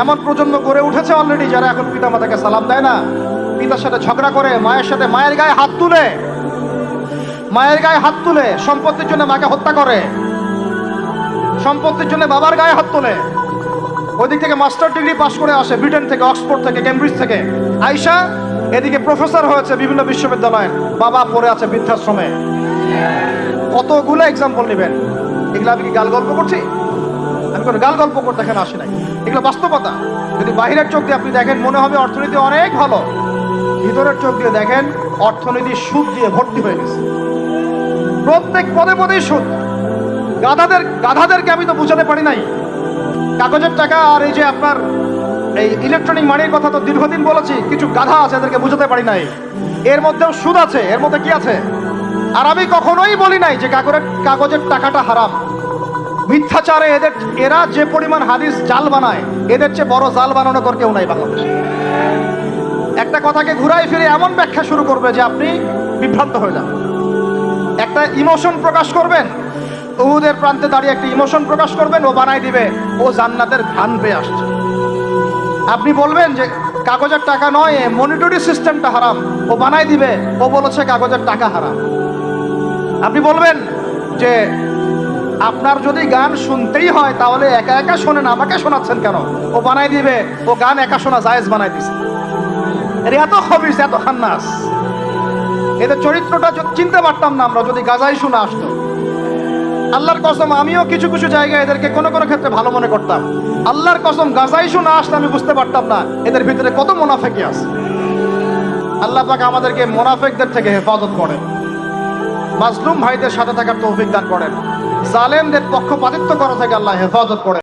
এমন প্রজন্ম গড়ে উঠেছে অলরেডি যারা এখন পিতা মাতাকে সালাম দেয় না। পিতার সাথে ঝগড়া করে, মায়ের সাথে মায়ের গায়ে হাত তুলে। মায়ের গায়ে হাত তুলে, সম্পত্তির জন্য মাকে হত্যা করে। সম্পত্তির জন্য বাবার গায়ে হাত তোলে। ওইদিক থেকে মাস্টার ডিগ্রি পাশ করে আসে ব্রিটেন থেকে অক্সফোর্ড থেকে কেমব্রিজ থেকে। আয়শা, এদিকে প্রফেসর হয়েছে বিভিন্ন বিশ্ববিদ্যালয়ে। বাবা পড়ে আছে বৃদ্ধাশ্রমে। কতগুলো এক্সাম্পল নেবেন? এগুলো আমি কি গাল গল্প করছি? আমি কোনো গাল গল্প করতে এখানে আসি নাই। এগুলো বাস্তবতা। যদি বাহিরের চোখ দিয়ে আপনি দেখেন, মনে হবে অর্থনীতি অনেক ভালো। ভিতরের চোখ দিয়ে দেখেন, অর্থনীতি সুদ দিয়ে ভর্তি হয়ে গেছে। প্রত্যেক পদে পদেই সুদ। গাধাদের গাধাদেরকে আমি তো বুঝাতে পারি নাই। কাগজের টাকা আর এই যে আপনার এই ইলেকট্রনিক মানির কথা তো দীর্ঘদিন বলেছি, কিছু গাধা আছে এদেরকে বুঝাতে পারি নাই। এর মধ্যেও সুদ আছে, এর মধ্যে কি আছে? আর আমি কখনোই বলি নাই যে কাগজের কাগজের টাকাটা হারাম। মিথ্যাচারে এদের এরা যে পরিমাণ হাদিস জাল বানায়, এদের চেয়ে বড় জাল বানানো কর কেউ নাই বাংলাদেশে। একটা কথাকে ঘুরাই ফিরে এমন ব্যাখ্যা শুরু করবে যে আপনি বিভ্রান্ত হয়ে যান একটা ইমোশন প্রকাশ করবেন, উহুদের প্রান্তে দাঁড়িয়ে একটা ইমোশন প্রকাশ করবেন, ও বানাই দিবে, ও জান্নাতের ঘ্রাণ পেয়ে আসছে। আপনি বলবেন যে কাগজের টাকা নয় মনিটরি সিস্টেমটা হারাম। ও বানাই দিবে, ও বলেছে কাগজের টাকা হারাম। আপনি বলবেন যে আপনার যদি গান শুনতেই হয়, তাহলে একা একা শোনেন, আমাকে শোনাচ্ছেন কেন? ও বানাই দিবে, ও গান একা শোনা, জায়েজ বানাই দিছে। এর এত খবিস এত খান্নাস এদের চরিত্রটা চিনতে পারতাম না আমরা, যদি গাজাই শুনে আসতো। আল্লাহর কসম, আমিও কিছু কিছু জায়গায় এদেরকে কোনো কোনো ক্ষেত্রে ভালো মনে করতাম। আল্লাহর কসম, গাজাই শুনে আসলে আমি বুঝতে পারতাম না, এদের ভিতরে কত মোনাফেকি আছে। আল্লাহ পাক আমাদেরকে মোনাফেকদের থেকে হেফাজত করেন। মাজলুম ভাইদের সাথে থাকার তৌফিক দান করেন। জালেমদের পক্ষপাতিত্ব করা থেকে আল্লাহ হেফাজত করেন।